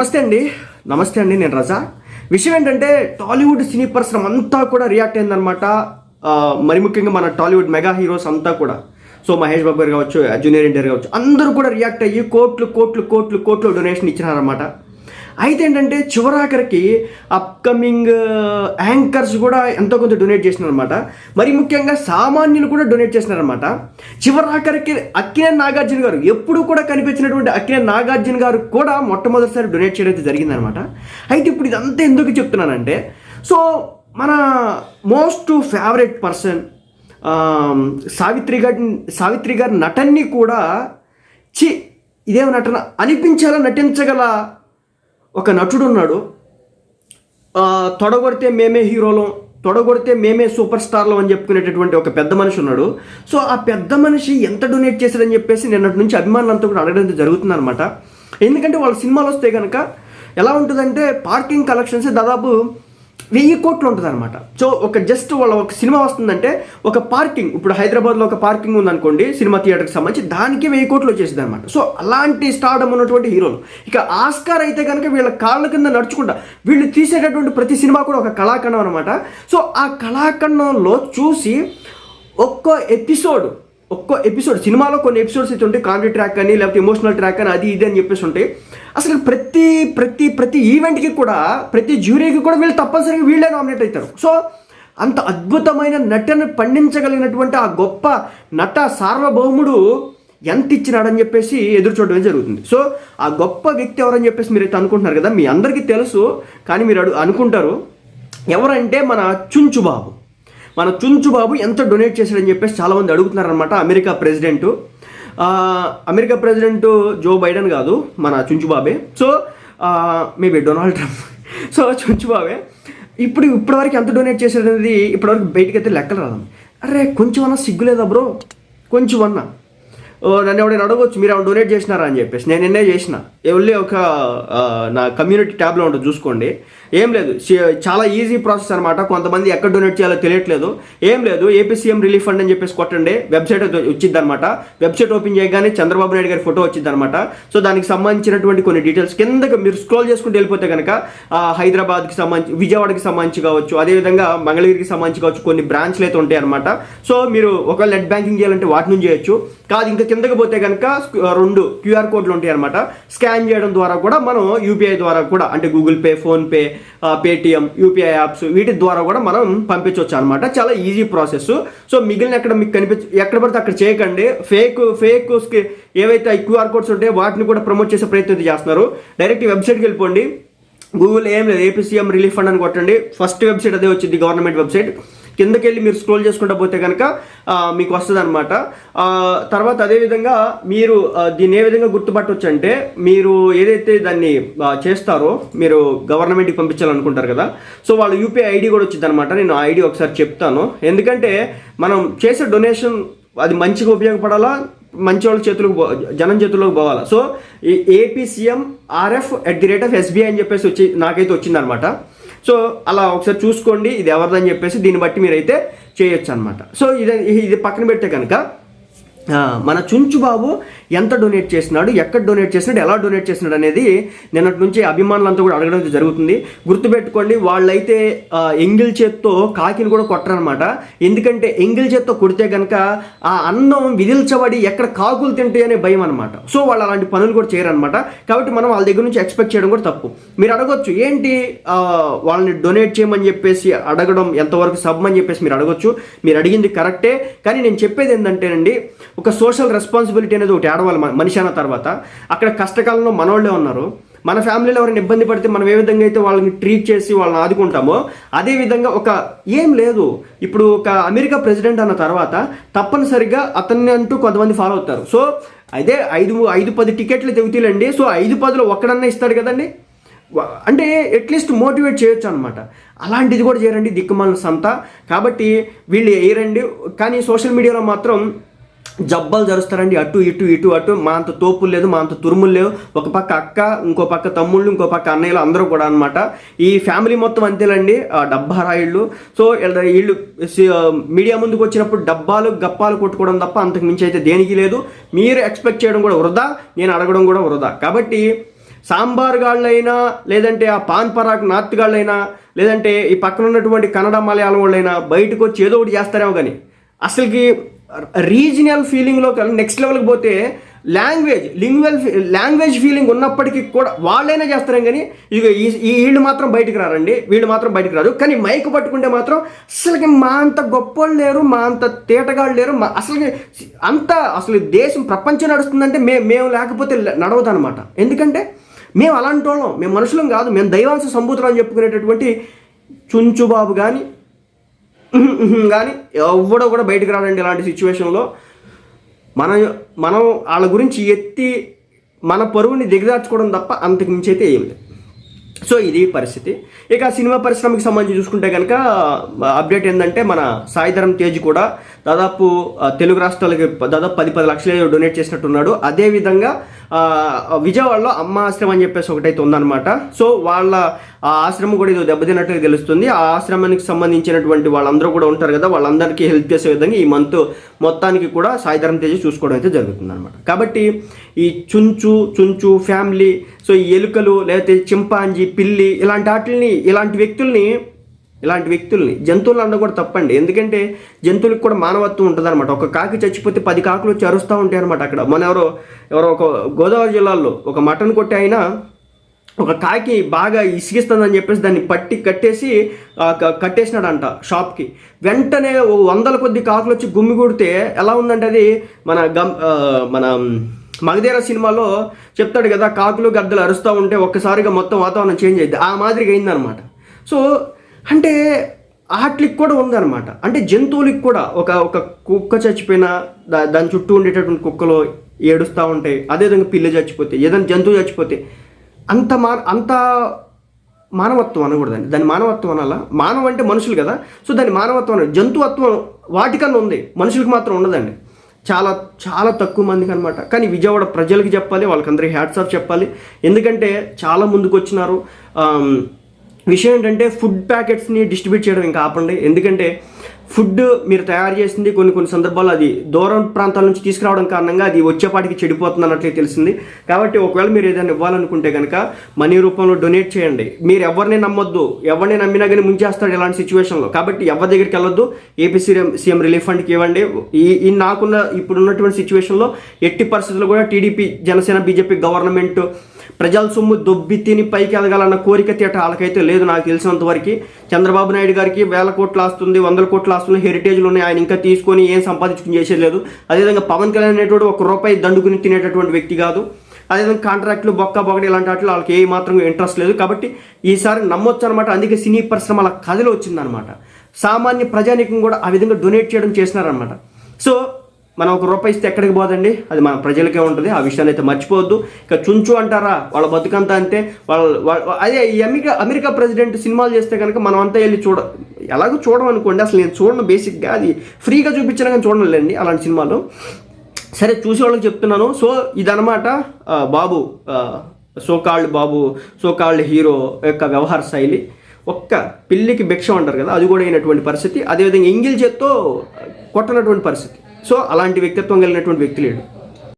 నమస్తే అండి. నమస్తే అండి నేను రజా. విషయం ఏంటంటే టాలీవుడ్ సినీ పరిశ్రమ అంతా కూడా రియాక్ట్ అయిందనమాట మరి ముఖ్యంగా మన టాలీవుడ్ మెగా హీరోస్ అంతా కూడా. సో మహేష్ బాబు గారు కావచ్చు జూనియర్ ఎన్టీఆర్ కావచ్చు అందరూ కూడా రియాక్ట్ అయ్యి కోట్లు కోట్లు కోట్లు కోట్లు డొనేషన్ ఇచ్చినారనమాట అయితే ఏంటంటే చివరాఖరికి అప్కమింగ్ యాంకర్స్ uh, కూడా ఎంతో కొంత డొనేట్ చేసినారనమాట మరి ముఖ్యంగా సామాన్యులు కూడా డొనేట్ చేసినారనమాట చివరాఖరికి అక్కినే నాగార్జున గారు ఎప్పుడు కూడా కనిపించినటువంటి అక్కినే నాగార్జున గారు కూడా మొట్టమొదటిసారి డొనేట్ చేయడం అయితే జరిగిందనమాట అయితే ఇప్పుడు ఇదంతా ఎందుకు చెప్తున్నానంటే సో మన మోస్ట్ ఫేవరెట్ పర్సన్ సావిత్రి గారి సావిత్రి గారి నటన్ని కూడా చి ఇదేం నటన? అనిపించేలా నటించగల ఒక నటుడు ఉన్నాడు. తొడగొడితే మేమే హీరోలం తొడగొడితే మేమే సూపర్ స్టార్లు అని చెప్పుకునేటటువంటి ఒక పెద్ద మనిషి ఉన్నాడు. సో ఆ పెద్ద మనిషి ఎంత డొనేట్ చేశాడని చెప్పేసి నిన్నటి నుంచి అభిమానులంతా కూడా అడగడం జరుగుతుంది అనమాట ఎందుకంటే వాళ్ళ సినిమాలు వస్తే కనుక ఎలా ఉంటుందంటే పార్కింగ్ కలెక్షన్స్ దాదాపు వెయ్యి కోట్లు ఉంటుంది అనమాట సో ఒక జస్ట్ వాళ్ళ ఒక సినిమా వస్తుందంటే ఒక పార్కింగ్ ఇప్పుడు హైదరాబాద్లో ఒక పార్కింగ్ ఉందనుకోండి సినిమా థియేటర్కి సంబంధించి దానికి వెయ్యి కోట్లు వచ్చేసింది అనమాట సో అలాంటి స్టార్డమ్ ఉన్నటువంటి హీరోలు ఇక ఆస్కార్ అయితే కనుక వీళ్ళ కాళ్ళ కింద నడుచుకుంటా వీళ్ళు తీసేటటువంటి ప్రతి సినిమా కూడా ఒక కళాఖండం అనమాట సో ఆ కళాఖండంలో చూసి ఒక్కో ఎపిసోడ్ ఒక్కో ఎపిసోడ్ సినిమాలో కొన్ని ఎపిసోడ్స్ అయితే ఉంటాయి. కామెడీ ట్రాక్ అని లేకపోతే ఎమోషనల్ ట్రాక్ అని అది ఇది అని చెప్పేసి ఉంటాయి. అసలు ప్రతి ప్రతి ప్రతి ఈవెంట్కి కూడా ప్రతి జ్యూరీకి కూడా వీళ్ళు తప్పనిసరిగా వీళ్ళే నామినేట్ అవుతారు. సో అంత అద్భుతమైన నటన పండించగలిగినటువంటి ఆ గొప్ప నట సార్వభౌముడు ఎంత ఇచ్చినాడని చెప్పేసి ఎదురు చూడడం జరుగుతుంది. సో ఆ గొప్ప వ్యక్తి ఎవరని చెప్పేసి మీరు అనుకుంటున్నారు కదా మీ అందరికీ తెలుసు కానీ మీరు అడు అనుకుంటారు. ఎవరంటే మన చుంచు బాబు మన చుంచు బాబు ఎంత డొనేట్ చేశాడని చెప్పేసి చాలామంది అడుగుతున్నారనమాట America president. America president Joe Biden కాదు మన చుంచు బాబే. So maybe Donald Trump. So చుంచు బాబే ఇప్పుడు ఇప్పటివరకు ఎంత డొనేట్ చేశాడనేది ఇప్పటివరకు బయటకు లెక్కలు రాదు. అరే కొంచెం అన్నా సిగ్గులేదా బ్రో? కొంచెం అన్నా. నన్ను ఎవడైనా అడగవచ్చు మీరు ఏమైనా డొనేట్ చేసినారా అని చెప్పేసి. నేను నిన్నే చేసిన. వెళ్ళి ఒక నా కమ్యూనిటీ ట్యాబ్లో ఉంటుంది చూసుకోండి. ఏం లేదు చాలా ఈజీ ప్రాసెస్ అనమాట కొంతమంది ఎక్కడ డొనేట్ చేయాలో తెలియట్లేదు. ఏం లేదు ఏపీ సీఎం రిలీఫ్ ఫండ్ అని చెప్పేసి కొట్టండి. వెబ్సైట్ వచ్చింది అనమాట వెబ్సైట్ ఓపెన్ చేయగానే చంద్రబాబు నాయుడు గారి ఫోటో వచ్చింది అనమాట సో దానికి సంబంధించినటువంటి కొన్ని డీటెయిల్స్ కిందకి మీరు స్క్రోల్ చేసుకుంటూ వెళ్ళిపోతే కనుక హైదరాబాద్కి సంబంధించి విజయవాడకి సంబంధించి కావచ్చు అదేవిధంగా మంగళగిరికి సంబంధించి కావచ్చు కొన్ని బ్రాంచ్లు అయితే ఉంటాయి అనమాట సో మీరు ఒకవేళ నెట్ బ్యాంకింగ్ చేయాలంటే వాటి నుంచి చేయొచ్చు. కాదు ఇంకా కిందకి పోతే కనుక రెండు క్యూఆర్ కోడ్లు ఉంటాయి అనమాట స్కాన్ చేయడం ద్వారా కూడా మనం యూపీఐ ద్వారా కూడా అంటే Google Pay PhonePe Paytm UPI apps వీటి ద్వారా కూడా మనం పంపించవచ్చు అనమాట చాలా ఈజీ ప్రాసెస్ సో మిగిలిన ఎక్కడ మీకు కనిపించ ఎక్కడ పడితే అక్కడ చేయకండి. ఫేక్ ఫేక్ ఏవైతే క్యూఆర్ కోడ్స్ ఉంటాయో వాటిని కూడా ప్రమోట్ చేసే ప్రయత్నం చేస్తున్నారు. డైరెక్ట్ వెబ్సైట్కి వెళ్ళిపోండి. గూగుల్ ఏం లేదు ఏపీసీఎం రిలీఫ్ ఫండ్ అని కొట్టండి. ఫస్ట్ వెబ్సైట్ అదే వచ్చింది గవర్నమెంట్ వెబ్సైట్. కిందకి వెళ్ళి మీరు స్క్రోల్ చేసుకుంటా పోతే కనుక మీకు వస్తుంది అనమాట తర్వాత అదేవిధంగా మీరు దీన్ని ఏ విధంగా గుర్తుపట్టవచ్చు అంటే మీరు ఏదైతే దాన్ని చేస్తారో మీరు గవర్నమెంట్కి పంపించాలనుకుంటారు కదా సో వాళ్ళ యూపీఐ ఐడి కూడా వచ్చింది అనమాట నేను ఆ ఐడి ఒకసారి చెప్తాను. ఎందుకంటే మనం చేసే డొనేషన్ అది మంచిగా ఉపయోగపడాలా? మంచి వాళ్ళ చేతులకు పో- జనం చేతుల్లోకి పోవాలా? So AP CM RF at the rate of SBI అని చెప్పేసి వచ్చి నాకైతే వచ్చిందనమాట సో అలా ఒకసారి చూసుకోండి ఇది ఎవరిదని చెప్పేసి దీన్ని బట్టి మీరైతే చేయొచ్చు అనమాట సో ఇది ఇది పక్కన పెడితే కనుక మన చుంచు బాబు ఎంత డొనేట్ చేసినాడు ఎక్కడ డొనేట్ చేసినాడు ఎలా డొనేట్ చేసినాడు అనేది నిన్నటి నుంచి అభిమానులంతా కూడా అడగడం జరుగుతుంది. గుర్తుపెట్టుకోండి వాళ్ళైతే ఎంగిల్ చేత్తో కాకిని కూడా కొట్టరనమాట ఎందుకంటే ఎంగిల్ చేత్తో కొడితే కనుక ఆ అన్నం విదిల్చబడి ఎక్కడ కాకులు తింటాయి అనే భయం అనమాట సో వాళ్ళు అలాంటి పనులు కూడా చేయరనమాట కాబట్టి మనం వాళ్ళ దగ్గర నుంచి ఎక్స్పెక్ట్ చేయడం కూడా తప్పు. మీరు అడగొచ్చు ఏంటి వాళ్ళని డొనేట్ చేయమని చెప్పేసి అడగడం ఎంతవరకు సబ్బని చెప్పేసి మీరు అడగొచ్చు. మీరు అడిగింది కరెక్టే కానీ నేను చెప్పేది ఏంటంటేనండి ఒక సోషల్ రెస్పాన్సిబిలిటీ అనేది ఒకటి ఆడవాళ్ళు మనిషి అన్న తర్వాత అక్కడ కష్టకాలంలో మనోళ్ళే ఉన్నారు. మన ఫ్యామిలీలో ఎవరైనా ఇబ్బంది పడితే మనం ఏ విధంగా అయితే వాళ్ళని ట్రీట్ చేసి వాళ్ళని ఆదుకుంటామో అదే విధంగా ఒక ఏం లేదు. ఇప్పుడు ఒక అమెరికా ప్రెసిడెంట్ అన్న తర్వాత తప్పనిసరిగా అతన్ని అంటూ కొంతమంది ఫాలో అవుతారు. సో అదే ఐదు ఐదు పది టికెట్లు దిగుతీలండి సో ఐదు పదిలో ఒక్కడన్నా ఇస్తాడు కదండి? అంటే అట్లీస్ట్ మోటివేట్ చేయొచ్చు అనమాట అలాంటిది కూడా చేయరండి దిక్కుమాలిన సంత. కాబట్టి వీళ్ళు వేయరండి కానీ సోషల్ మీడియాలో మాత్రం జబ్బలు జరుస్తారండి. అటు ఇటు ఇటు అటు. మా అంత తోపులు లేదు మా అంత తురుములు లేవు. ఒక పక్క అక్క ఇంకో పక్క తమ్ముళ్ళు ఇంకో పక్క అన్నయ్యలు అందరూ కూడా అనమాట ఈ ఫ్యామిలీ మొత్తం అంతేలండి ఆ డబ్బా రాయిళ్ళు. సో వీళ్ళు మీడియా ముందుకు వచ్చినప్పుడు డబ్బాలు గప్పాలు కొట్టుకోవడం తప్ప అంతకు మించి అయితే దేనికి లేదు. మీరు ఎక్స్పెక్ట్ చేయడం కూడా వృధా నేను అడగడం కూడా వృధా. కాబట్టి సాంబార్ గాళ్ళైనా లేదంటే ఆ పాన్ పరాక్ నార్త్ గాళ్ళైనా లేదంటే ఈ పక్కన ఉన్నటువంటి కన్నడ మలయాళం వాళ్ళైనా బయటకు వచ్చి ఏదో ఒకటి చేస్తారేమో కానీ అసలుకి రీజనల్ ఫీలింగ్లో నెక్స్ట్ లెవెల్కి పోతే లాంగ్వేజ్ లింగ్వల్ లాంగ్వేజ్ ఫీలింగ్ ఉన్నప్పటికీ కూడా వాళ్ళైనా చేస్తారేం కానీ ఇక ఈ వీళ్ళు మాత్రం బయటకు రారండి. వీళ్ళు మాత్రం బయటకు రారు కానీ మైక్ పట్టుకుంటే మాత్రం అసలుకి మా అంత గొప్పోళ్ళు లేరు మా అంత తేటగాళ్ళు లేరు. మా అసలుకి అంత అసలు దేశం ప్రపంచం నడుస్తుందంటే మేము మేము లేకపోతే నడవదు అనమాట ఎందుకంటే మేము అలాంటి వాళ్ళం మేము మనుషులం కాదు. మేము దైవాంశ సంబూతులు అని చెప్పుకునేటటువంటి చుంచుబాబు కానీ కానీ ఎవడో కూడా బయటకు రాడండి ఇలాంటి సిచ్యువేషన్లో మన మనం వాళ్ళ గురించి ఎత్తి మన పరువుని దిగదార్చుకోవడం తప్ప అంతకు మించి అయితే ఏం లేదు. సో ఇది పరిస్థితి. ఇక సినిమా పరిశ్రమకి సంబంధించి చూసుకుంటే కనుక అప్డేట్ ఏంటంటే మన సాయిధరం తేజ్ కూడా దాదాపు తెలుగు రాష్ట్రాలకి దాదాపు పది పది లక్షలు డొనేట్ చేసినట్టున్నాడు. అదేవిధంగా విజయవాడలో అమ్మ ఆశ్రమం అని చెప్పేసి ఒకటైతే ఉందన్నమాట. సో వాళ్ళ ఆ ఆశ్రమం కూడా ఇది దెబ్బతిన్నట్టుగా తెలుస్తుంది. ఆ ఆశ్రమానికి సంబంధించినటువంటి వాళ్ళందరూ కూడా ఉంటారు కదా వాళ్ళందరికీ హెల్ప్ చేసే విధంగా ఈ మంత్ మొత్తానికి కూడా సాయిధరం తేజ చూసుకోవడం అయితే జరుగుతుంది అనమాట కాబట్టి ఈ చుంచు చుంచు ఫ్యామిలీ సో ఈ ఎలుకలు లేకపోతే చింపాంజీ పిల్లి ఇలాంటి వాటిని ఇలాంటి వ్యక్తుల్ని ఇలాంటి వ్యక్తుల్ని. జంతువులు అన్న కూడా తప్పండి. ఎందుకంటే జంతువులకు కూడా మానవత్వం ఉంటుంది అనమాట ఒక కాకి చచ్చిపోతే పది కాకులు వచ్చి అరుస్తూ ఉంటాయి అనమాట అక్కడ. మన ఎవరో ఎవరో ఒక గోదావరి జిల్లాలో ఒక మటన్ కొట్టే అయినా ఒక కాకి బాగా ఇసిగిస్తుందని చెప్పేసి దాన్ని పట్టి కట్టేసి కట్టేసినాడంట షాప్కి. వెంటనే ఓ వందల కొద్ది కాకులు వచ్చి గుమ్మి కొడితే ఎలా ఉందంటే అది మన గమ్ మన మగధీర సినిమాలో చెప్తాడు కదా కాకులు గద్దలు అరుస్తూ ఉంటే ఒక్కసారిగా మొత్తం వాతావరణం చేంజ్ అయింది ఆ మాదిరిగా అయిందనమాట సో అంటే వాటికి కూడా ఉందన్నమాట. అంటే జంతువులకి కూడా ఒక ఒక కుక్క చచ్చిపోయినా దా దాని చుట్టూ ఉండేటటువంటి కుక్కలు ఏడుస్తూ ఉంటాయి. అదేవిధంగా పిల్లి చచ్చిపోతే ఏదైనా జంతువు చచ్చిపోతే అంత మా అంత మానవత్వం అనకూడదండి. దాని మానవత్వం అనాలా? మానవ అంటే మనుషులు కదా. సో దాని మానవత్వం అనేది జంతువత్వం వాటికన్నా ఉంది. మనుషులకు మాత్రం ఉండదండి. చాలా చాలా తక్కువ మందికి అనమాట కానీ విజయవాడ ప్రజలకి చెప్పాలి వాళ్ళకందరికీ హ్యాట్సాప్ చెప్పాలి. ఎందుకంటే చాలా ముందుకు వచ్చినారు విషయం ఏంటంటే ఫుడ్ ప్యాకెట్స్ని డిస్ట్రిబ్యూట్ చేయడం ఇంకా ఆపండి. ఎందుకంటే ఫుడ్ మీరు తయారు చేసింది కొన్ని కొన్ని సందర్భాల్లో అది దూరం ప్రాంతాల నుంచి తీసుకురావడం కారణంగా అది వచ్చేపాటికి చెడిపోతుంది అన్నట్లే తెలిసింది. కాబట్టి ఒకవేళ మీరు ఏదైనా ఇవ్వాలనుకుంటే కనుక మనీ రూపంలో డొనేట్ చేయండి. మీరు ఎవరిని నమ్మొద్దు. ఎవరిని నమ్మినా కానీ ముంచేస్తాడు ఇలాంటి సిచ్యువేషన్లో కాబట్టి ఎవరి దగ్గరికి వెళ్ళొద్దు. ఏపీ సీఎం సీఎం రిలీఫ్ ఫండ్కి ఇవ్వండి. ఈ ఈ నాకున్న ఇప్పుడున్నటువంటి సిచ్యువేషన్లో ఎట్టి పరిస్థితుల్లో కూడా టీడీపీ జనసేన బీజేపీ గవర్నమెంట్ ప్రజల సొమ్ము దొబ్బి తిని పైకి ఎదగాలన్న కోరిక తీట వాళ్ళకైతే లేదు నాకు తెలిసినంత వరకు. చంద్రబాబు నాయుడు గారికి వేల కోట్లు వస్తుంది వందల కోట్లు వస్తుంది హెరిటేజ్లు ఉన్నాయి. ఆయన ఇంకా తీసుకొని ఏం సంపాదించుకుని చేసేది లేదు. అదేవిధంగా పవన్ కళ్యాణ్ అనేటువంటి ఒక రూపాయి దండుకుని తినేటటువంటి వ్యక్తి కాదు. అదేవిధంగా కాంట్రాక్ట్లు బొక్క బొగడి ఇలాంటి వాటిలో వాళ్ళకి ఏ మాత్రం ఇంట్రెస్ట్ లేదు. కాబట్టి ఈసారి నమ్మొచ్చు అనమాట అందుకే సినీ పరిశ్రమ అలా కథలో వచ్చిందనమాట సామాన్య ప్రజానీకం కూడా ఆ విధంగా డొనేట్ చేయడం చేసినారనమాట సో మనం ఒక రూపాయి ఇస్తే ఎక్కడికి పోదండి? అది మన ప్రజలకే ఉంటుంది. ఆ విషయాన్ని అయితే మర్చిపోవద్దు. ఇక చుంచు అంటారా? వాళ్ళ బతుకంతా అంతే. వాళ్ళ అదే ఈ అమెరికా అమెరికా ప్రెసిడెంట్ సినిమాలు చేస్తే కనుక మనం అంతా వెళ్ళి చూడ ఎలాగో చూడడం అనుకోండి. అసలు నేను చూడను బేసిక్గా. అది ఫ్రీగా చూపించినా కానీ చూడలేండి అలాంటి సినిమాలు. సరే చూసే వాళ్ళకి చెప్తున్నాను. సో ఇదనమాట ఆ, Babu so called Babu so called hero యొక్క వ్యవహార శైలి. ఒక్క పిల్లికి భిక్ష అంటారు కదా అది కూడా అయినటువంటి పరిస్థితి. అదేవిధంగా ఎంగిల్ చేత్తో కొట్టనటువంటి పరిస్థితి. సో అలాంటి వ్యక్తిత్వం కలిగినటువంటి వ్యక్తి లేడు.